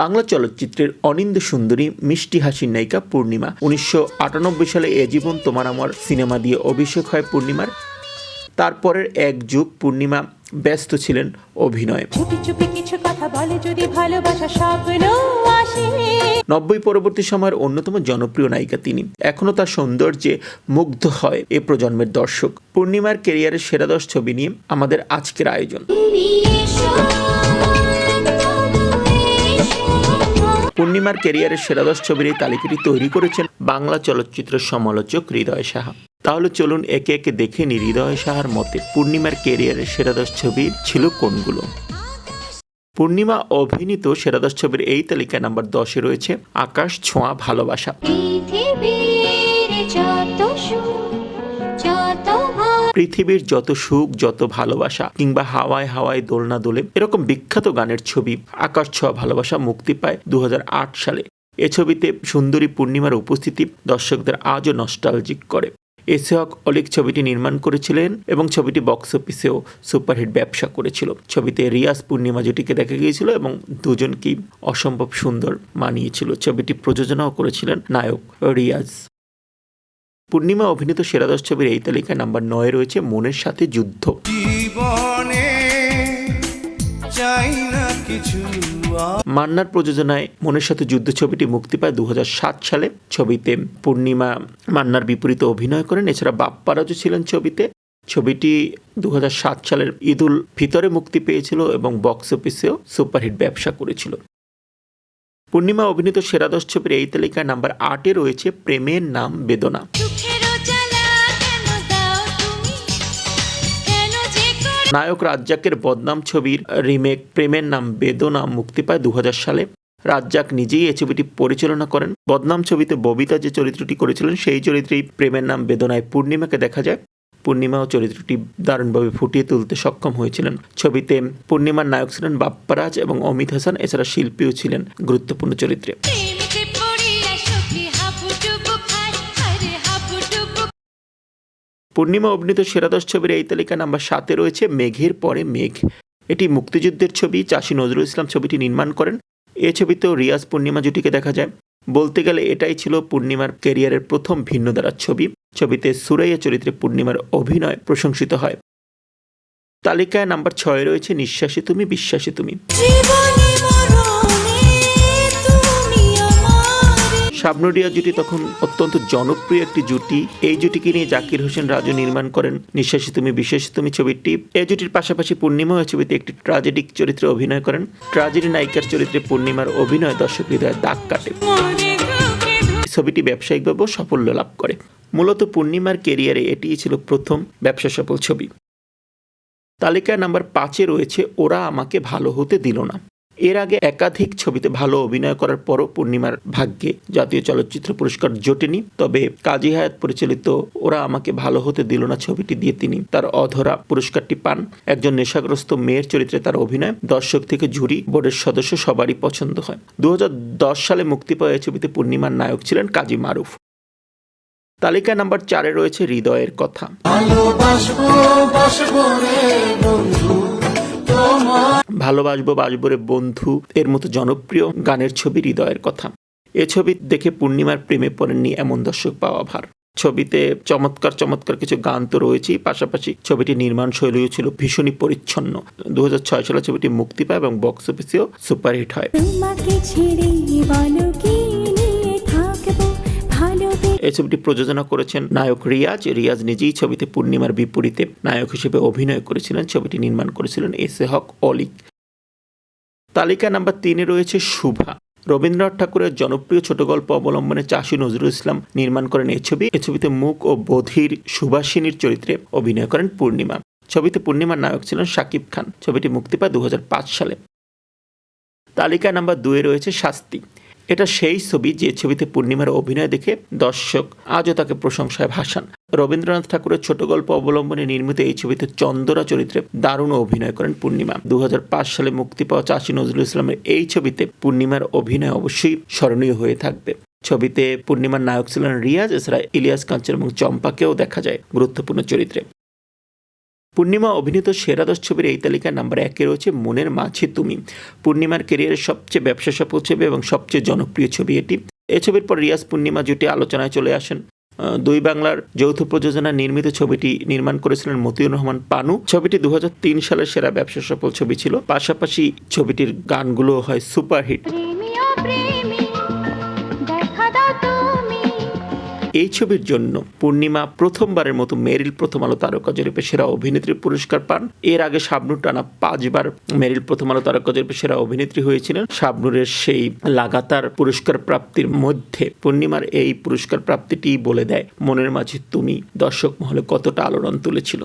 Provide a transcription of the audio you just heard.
বাংলা চলচ্চিত্রের অনিন্দ সুন্দরী মিষ্টি হাসির নায়িকা পূর্ণিমা। উনিশশো আটানব্বই সালে এ জীবন তোমার আমার সিনেমা দিয়ে অভিষেক হয় পূর্ণিমার। তারপরের এক যুগ পূর্ণিমা ব্যস্ত ছিলেন অভিনয়ে। নব্বই পরবর্তী সময়ের অন্যতম জনপ্রিয় নায়িকা তিনি। এখনও তার সৌন্দর্যে মুগ্ধ হয় এ প্রজন্মের দর্শক। পূর্ণিমার কেরিয়ারের সেরা দশ ছবি নিয়ে আমাদের আজকের আয়োজন। পূর্ণিমার কেরিয়ারের সেরা দশ ছবির এই তালিকাটি তৈরি করেছেন বাংলা চলচ্চিত্র সমালোচক হৃদয় সাহা। তাহলে চলুন একে একে দেখে নি হৃদয় সাহার মতে পূর্ণিমার কেরিয়ারের সেরা দশ ছবি ছিল কোনগুলো? পূর্ণিমা অভিনীত সেরা দশ ছবির এই তালিকা নাম্বার দশে রয়েছে আকাশ ছোঁয়া ভালোবাসা। পৃথিবীর যত সুখ, যত ভালোবাসা কিংবা হাওয়ায় হাওয়ায় দোলনা দোলে এরকম বিখ্যাত গানের ছবি আকাশ ছোঁয়া ভালোবাসা মুক্তি পায় দু হাজার আট সালে। এ ছবিতে সুন্দরী পূর্ণিমার উপস্থিতি দর্শকদের আজও নস্টালজিক করে। এসেহক অলিক ছবিটি নির্মাণ করেছিলেন এবং ছবিটি বক্স অফিসেও সুপারহিট ব্যবসা করেছিল। ছবিতে রিয়াজ পূর্ণিমা জুটিকে দেখা গিয়েছিল এবং দুজনকেই অসম্ভব সুন্দর মানিয়েছিল। ছবিটি প্রযোজনাও করেছিলেন নায়ক রিয়াজ। পূর্ণিমা অভিনীত সেরা দশ ছবির এই তালিকায় নাম্বার নয় রয়েছে মনের সাথে যুদ্ধ। জীবনে চাই না কিছু মান্নার প্রযোজনায় মনের সাথে যুদ্ধ ছবিটি মুক্তি পায় দু হাজার সাত সালে। ছবিতে পূর্ণিমা মান্নার বিপরীতে অভিনয় করেন। এছাড়া বাপ্পারাজও ছিলেন ছবিতে। ছবিটি দু হাজার সাত সালের ঈদুল ভিতরে মুক্তি পেয়েছিল এবং বক্স অফিসেও সুপারহিট ব্যবসা করেছিল। পূর্ণিমা অভিনীত সেরা দশ ছবির এই তালিকায় নাম্বার আটে রয়েছে প্রেমের নাম বেদনা। নায়ক রাজ্জাকের বদনাম ছবির রিমেক প্রেমের নাম বেদনা মুক্তি পায় দু হাজার সালে। রাজ্জাক নিজেই এই ছবিটি পরিচালনা করেন। বদনাম ছবিতে ববিতা যে চরিত্রটি করেছিলেন সেই চরিত্রেই প্রেমের নাম বেদনায় পূর্ণিমাকে দেখা যায়। পূর্ণিমাও চরিত্রটি দারুণভাবে ফুটিয়ে তুলতে সক্ষম হয়েছিলেন। ছবিতে পূর্ণিমার নায়ক ছিলেন বাপ্পারাজ এবং অমিত হাসান এছাড়া শিল্পীও ছিলেন গুরুত্বপূর্ণ চরিত্রে। পূর্ণিমা অভিনীত সেরা দশ ছবির এই তালিকা নাম্বার সাতে রয়েছে মেঘের পরে মেঘ। এটি মুক্তিযুদ্ধের ছবি চাষি নজরুল ইসলাম ছবিটি নির্মাণ করেন। এ ছবিতেও রিয়াজ পূর্ণিমা জুটিকে দেখা যায়। বলতে গেলে এটাই ছিল পূর্ণিমার ক্যারিয়ারের প্রথম ভিন্ন ধারার ছবি। ছবিতে সুরাইয়া চরিত্রে পূর্ণিমার অভিনয় প্রশংসিত হয়। তালিকায় নাম্বার ছয় রয়েছে নিঃশ্বাসে তুমি বিশ্বাসে তুমি। শাবনুরিয়া জুটি তখন অত্যন্ত জনপ্রিয় একটি জুটি। এই জুটিকে নিয়ে জাকির হোসেন রাজু নির্মাণ করেন নিঃশ্বাসী তুমি বিশ্বাসী তুমি ছবিটি। এই জুটির পাশাপাশি পূর্ণিমা ছবিতে একটি ট্রাজেডিক চরিত্রে অভিনয় করেন। ট্রাজেডি নায়িকার চরিত্রে পূর্ণিমার অভিনয় দর্শক হৃদয়ে দাগ কাটে। ছবিটি ব্যবসায়িকভাবেও সাফল্য লাভ করে। মূলত পূর্ণিমার কেরিয়ারে এটিই ছিল প্রথম ব্যবসা সফল ছবি। তালিকায় নাম্বার পাঁচে রয়েছে, ওরা আমাকে ভালো হতে দিল না। এর আগে একাধিক ছবিতে ভালো অভিনয় করার পরও পূর্ণিমার ভাগ্যে জাতীয় চলচ্চিত্র পুরস্কার জোটেনি, তবে কাজী হায়াত পরিচালিত ওরা আমাকে ভালো হতে দিল না ছবিটি দিয়ে তিনি তার অধরা পুরস্কারটি পান। একজন নেশাগ্রস্ত মেয়ের চরিত্রে তার অভিনয় দর্শক থেকে জুরি বোর্ডের সদস্য সবারই পছন্দ হয়। দু হাজার দশ সালে মুক্তি পাওয়া এই ছবিতে পূর্ণিমার নায়ক ছিলেন কাজী মারুফ। তালিকা নাম্বার চারে রয়েছে হৃদয়ের কথা। ভালোবাসবো বাসবো রে বন্ধু, এর মতো জনপ্রিয় গানের ছবি হৃদয়ের কথা। এ ছবি দেখে পূর্ণিমার প্রেমে পড়েননি এমন দর্শক পাওয়া ভার। ছবিতে চমৎকার চমৎকার কিছু গান তো রয়েছেই, পাশাপাশি ছবিটি নির্মাণ শৈলীও ছিল ভীষণই পরিচ্ছন্ন। দু হাজার ছয় সালে ছবিটি মুক্তি পায় এবং বক্স অফিসেও সুপারহিট হয়। এই ছবিটি প্রযোজনা করেছেন নায়ক রিয়াজ। রিয়াজ নিজেই ছবিতে পূর্ণিমার বিপরীতে নায়ক হিসেবে অভিনয় করেছিলেন। ছবিটি নির্মাণ করেছিলেন এসে হক অলিক। তালিকা নাম্বার তিনে রয়েছে শুভা। রবীন্দ্রনাথ ঠাকুরের জনপ্রিয় ছোট গল্প অবলম্বনে চাষী নজরুল ইসলাম নির্মাণ করেন এই ছবি। এই ছবিতে মুখ ও বধির সুভাষিনীর চরিত্রে অভিনয় করেন পূর্ণিমা। ছবিতে পূর্ণিমার নায়ক ছিলেন শাকিব খান। ছবিটি মুক্তি পায় দু হাজার পাঁচ সালে। তালিকা নাম্বার দুয়ে রয়েছে শাস্তি। এটা সেই ছবি যে ছবিতে পূর্ণিমার অভিনয় দেখে দর্শক আজও তাকে প্রশংসায় ভাসান। রবীন্দ্রনাথ ঠাকুরের ছোট গল্প অবলম্বনে নির্মিত এই ছবিতে চন্দরা চরিত্রে দারুণ অভিনয় করেন পূর্ণিমা। দু হাজার পাঁচ সালে মুক্তি পাওয়া চাষী নজরুল ইসলামের এই ছবিতে পূর্ণিমার অভিনয় অবশ্যই স্মরণীয় হয়ে থাকবে। ছবিতে পূর্ণিমার নায়ক ছিলেন রিয়াজ, এছাড়া ইলিয়াস কাঞ্চন এবং চম্পাকেও দেখা যায় গুরুত্বপূর্ণ চরিত্রে। পূর্ণিমা অভিনীত সেরা দশ ছবির এই তালিকায় নাম্বার একে রয়েছে মনের মাঝে তুমি। পূর্ণিমার ক্যারিয়ারের সবচেয়ে ব্যবসা সফল ছবি এবং সবচেয়ে জনপ্রিয় ছবি এটি। এই ছবির পর রিয়াজ পূর্ণিমা জুটি আলোচনায় চলে আসেন। দুই বাংলার যৌথ প্রযোজনা নির্মিত ছবিটি নির্মাণ করেছিলেন মতিউর রহমান পানু। ছবিটি দু হাজার তিন সালের সেরা ব্যবসা সফল ছবি ছিল। পাশাপাশি ছবিটির গানগুলো হয় সুপারহিট। এই ছবির জন্য পূর্ণিমা প্রথমবারের মতো মেরিল প্রথম আলো তারকা জরিপে সেরা অভিনেত্রী পুরস্কার পান। এর আগে শাবনুর টানা পাঁচবার মেরিল প্রথম আলো তারকা জরিপে সেরা অভিনেত্রী হয়েছিলেন। শাবনুরের সেই লাগাতার পুরস্কার প্রাপ্তির মধ্যে পূর্ণিমার এই পুরস্কার প্রাপ্তিটি বলে দেয় মনের মাঝে, তুমি দর্শক মহলে কতটা আলোড়ন তুলেছিল।